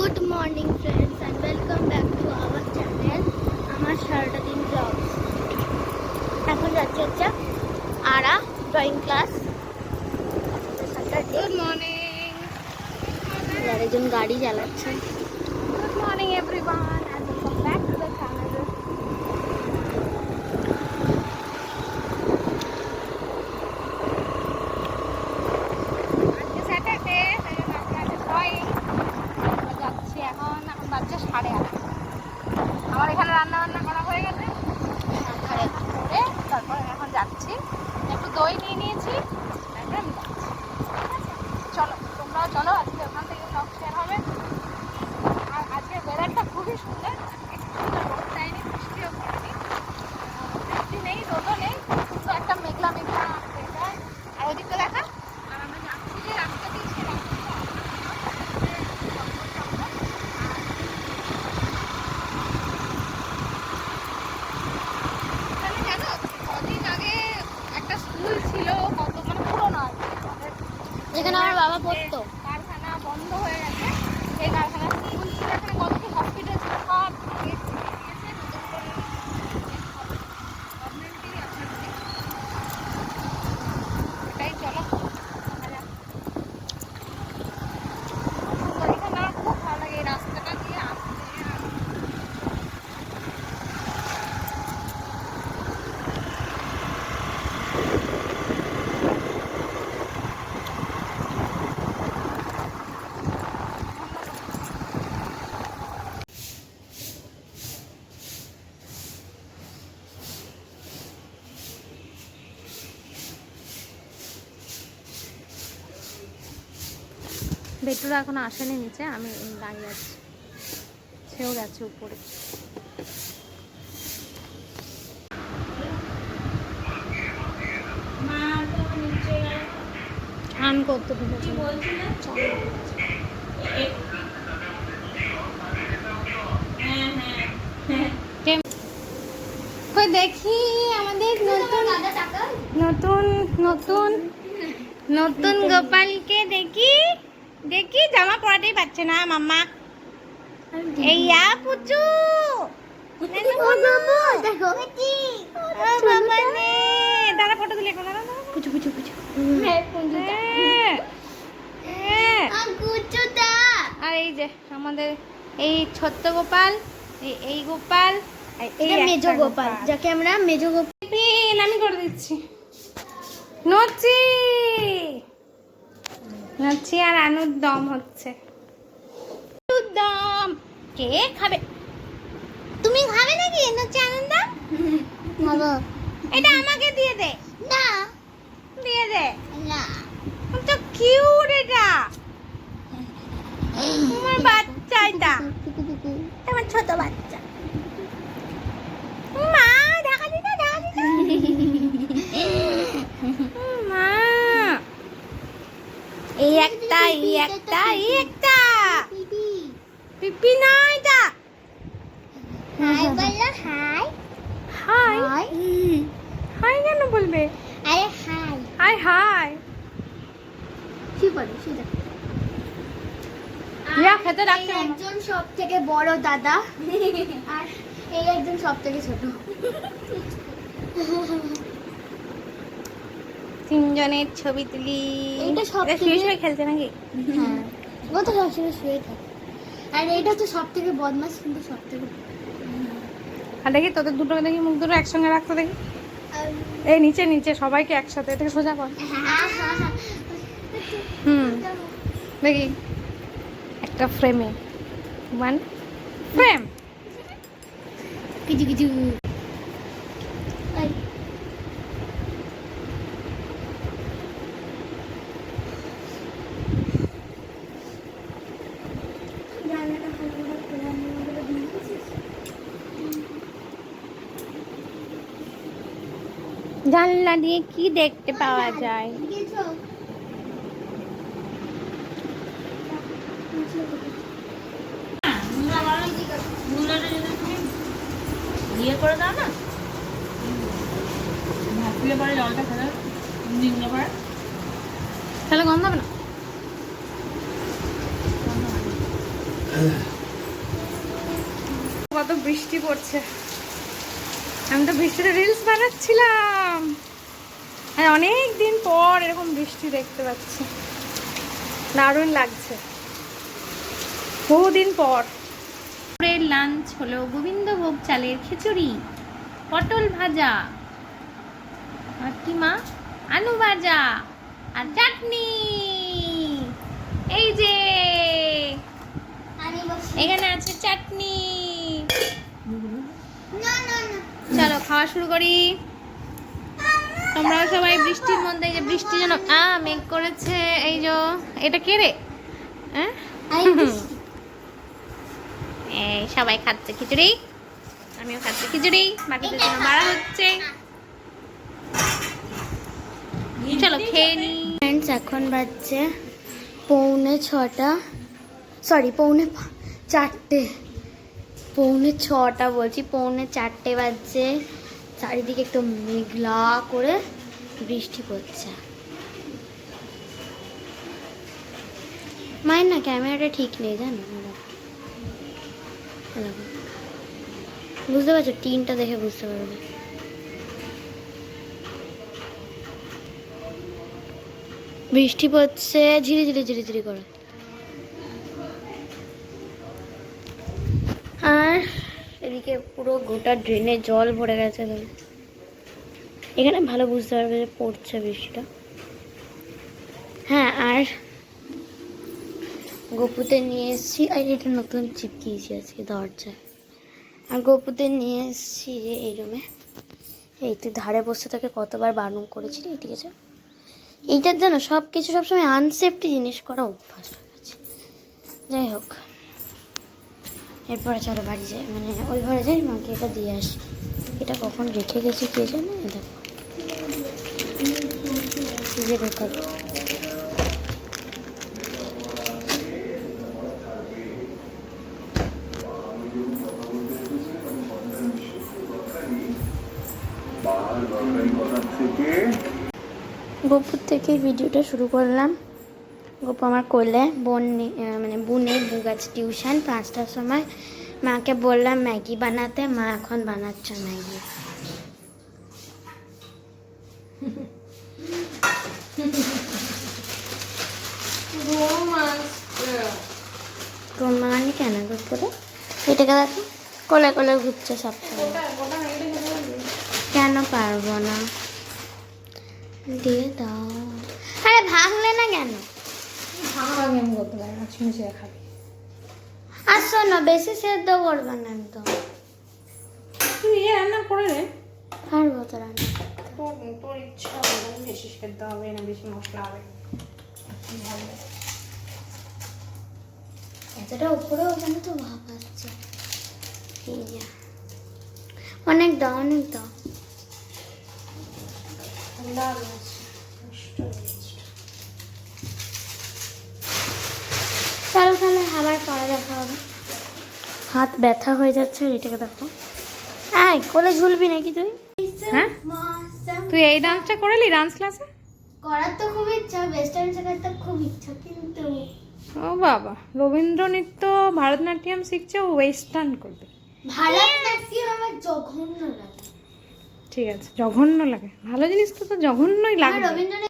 Good morning friends and welcome back to our channel আমার সারাটা দিন ব্লগ এখন যাচ্ছে হচ্ছে আরা ড্রয়িং ক্লাস গুড মর্নিং একজন গাড়ি চালাচ্ছে। Good morning everyone and welcome back to the channel আজকে স্যাটারডে তাই জন্য আজকে আছে ড্রয়িং যাচ্ছি এখন এখন বাচ্চা সাড়ে আট আমার এখানে রান্না বান্না করা হয়ে গেছে করে তারপরে এখন যাচ্ছি একটু দই নিয়ে নিয়েছি তারপরে আমি যাচ্ছি ঠিক আছে? চলো তোমরাও চলো আজকে ওখান থেকে সব শেয়ার হবে আর আজকের ওয়েদারটা খুবই সুন্দর একটু সুন্দর রোদ দেয়নি বৃষ্টিও পড়েনি আহ, বৃষ্টি নেই রোদও নেই তো একটা মেঘলা মেঘলা ওয়েদার আর ওদিকটা দেখা আর আমরা যাচ্ছি যে রাস্তা দিয়ে সে রাস্তাটা এখানে জানো কদিন আগে একটা স্কুল ছিল কত মানে পুরোনো আর কি। আমাদের যেখানে আমার বাবা পড়তো কারখানা বন্ধ হয়ে গেছে সেই কারখানা স্কুল ছিল এখানে কত কি হসপিটাল ছিল সব ভেঙে চুরে দিয়েছে নতুন করে গভর্নমেন্টেরই আছে এটাই চলো দেখা যাক। সুন্দর, এখানে আমার খুব ভালো লাগে এই রাস্তাটা দিয়ে আসতে আর বেটুরা এখন আসেনি নিচে আমি দাঁড়িয়ে আছি। সেও গেছে উপরে। স্নান করতে দেখি আমাদের নতুন নতুন নতুন নতুন গোপালকে দেখি। দেখি জামা পরাতেই পাচ্ছে না মাম্মা। এই পুচু। দাঁড়া ফটো তুলে। পুচু পুচু পুচু। হ্যাঁ, হ্যাঁ। আর এই যে আমাদের এই ছোট্ট গোপাল এই গোপাল এই মেজ গোপাল যাকে আমরা মেজ গোপাল আমি করে দিচ্ছি। নচি নচি আর আনুর দম হচ্ছে। দম! কে খাবে? তুমি খাবে নাকি আনুর দম এটা আমাকে দিয়ে দে। না। দিয়ে দে। না। তো কিউট এটা। তোমার বাচ্চা এটা তোমার ছোট বাচ্চা। মা দেখা দি না দেখা দি না মা এই একটা এই একটা এই একটা। পিপি না এটা হাই বলো হাই। হাই। হাই। হাই কেন বলবে? আরে হাই। High high. কি বলে সেটা ইয়া খেতে রাখতে একজন সব থেকে বড় দাদা। আর এই একজন সব থেকে ছোট। তিনজনের ছবি তুলি। এটা শুয়ে শুয়ে খেলছে নাকি? হ্যাঁ। ও তো সবসময় শুয়ে থাকে। আর এটা তো সব থেকে বদমাস কিন্তু সব থেকে আর দেখি তোদের দুটো দেখি মুখ দুটো একসঙ্গে রাখতে দেখি। এই নিচে নিচে সবাইকে একসাথে এটাকে সোজা কর। হুম। দেখি। একটা ফ্রেমে ওয়ান ফ্রেম কিছু কিছু। জানলা দিয়ে কি দেখতে পাওয়া যায়? ইয়ে করে দাও না। ভাপিয়ে পরে জলটা খেলে দিগুলো পরে তাহলে গন্ধ হবে না? কত বৃষ্টি পড়ছে। আমি তো বৃষ্টিতে রিলস বানাচ্ছিলাম। আর অনেক দিন পর এরকম বৃষ্টি দেখতে পাচ্ছি। দারুণ লাগছে। বহুদিন পর। দুপুরের লাঞ্চ হলো গোবিন্দভোগ চালের খিচুড়ি পটল ভাজা আর কি মা আলু ভাজা আর চাটনি। এই যে আমি বসি। এখানে আছে চাটনি না না না চলো খাওয়া শুরু করি। তোমরাও সবাই বৃষ্টির মধ্যে এই যে বৃষ্টি যেন আ মেঘ করেছে এই যে এটা কে রে? হ্যাঁ? এই সবাই খাচ্ছে খিচুড়ি। আমিও খাচ্ছি খিচুড়ি বাকিদের জন্য বাড়া হচ্ছে। চলো খেয়ে নি। এখন বাজছে পৌনে ছটা। সরি পৌনে চারটে। পৌনে ছটা বলছি পৌনে চারটে বাজছে। চারিদিকে একটু মেঘলা করে বৃষ্টি পড়ছে। মায়ের না ক্যামেরাটা ঠিক নেই, জানো। বুঝতে পারছ? টিনটা দেখে বুঝতে পারবে বৃষ্টি পড়ছে, ঝিরি ঝিরি ঝিরি ঝিরি করে। আর এদিকে পুরো গোটা ড্রেনে জল ভরে গেছে। এখানে ভালো বুঝতে পারবে যে পড়ছে বৃষ্টিটা। হ্যাঁ আর গোপুতে নিয়ে এসেছি। আর এটা নতুন চিপকিয়েছি আজকে দরজায়। আর গোপুতে নিয়ে এসেছি যে এই রুমে এই তুই ধারে বসে তাকে কতবার বারণ করেছিলি ঠিক আছে? এইটার জন্য সব কিছু সবসময় আনসেফটি জিনিস করা অভ্যাস হয়ে গেছে। যাই হোক। এরপরে চলো বাড়ি যাই। মানে ওই ঘরে যাই মাকে এটা দিয়ে আসি। এটা কখন রেখে গেছি কে জানে? দেখো। গোপুর থেকে ভিডিওটা শুরু করলাম। গোপু আমার কোলে বোন মানে বোনে বুক আছে টিউশন পাঁচটার সময়। মাকে বললাম, ম্যাগি বানাতে, মা এখন বানাচ্ছে ম্যাগি। তোর মা মানে কেন গোপুরে এটাকে দেখো কোলে কোলে ঘুরছে সব কেন পারব না? দিয়ে দাও। আরে ভাঙলে না কেন? আর শোনো বেশি সেদ্ধ করবে না একদম। তুই ইয়ে রান্না করে রে পারব তো রান্না তোর তোর ইচ্ছা বেশি সেদ্ধ হবে না বেশি মশলা হবে। এতটা উপরে ওখানে তো ভাব আসছে। অনেক দাও অনেক দাও। ঠান্ডা রয়েছে নষ্ট হয়ে গেছে। চলো তাহলে আবার পরে দেখা হবে হাত ব্যথা হয়ে যাচ্ছে আর এটাকে দেখো। আয় কোলে ঝুলবি নাকি তুই? হ্যাঁ? তুই এই ডান্সটা করেলি ডান্স ক্লাসে করার তো খুব ইচ্ছা ওয়েস্টার্ন শেখার তো খুব ইচ্ছা কিন্তু ও বাবা রবীন্দ্র নৃত্য ভারতনাট্যম শিখছে ও ওয়েস্টার্ন করবে। ভারতনাট্যম আমার জঘন্য লাগে। ঠিক আছে জঘন্য লাগে। ভালো জিনিস তো তো জঘন্যই লাগবে। রবীন্দ্রনাথ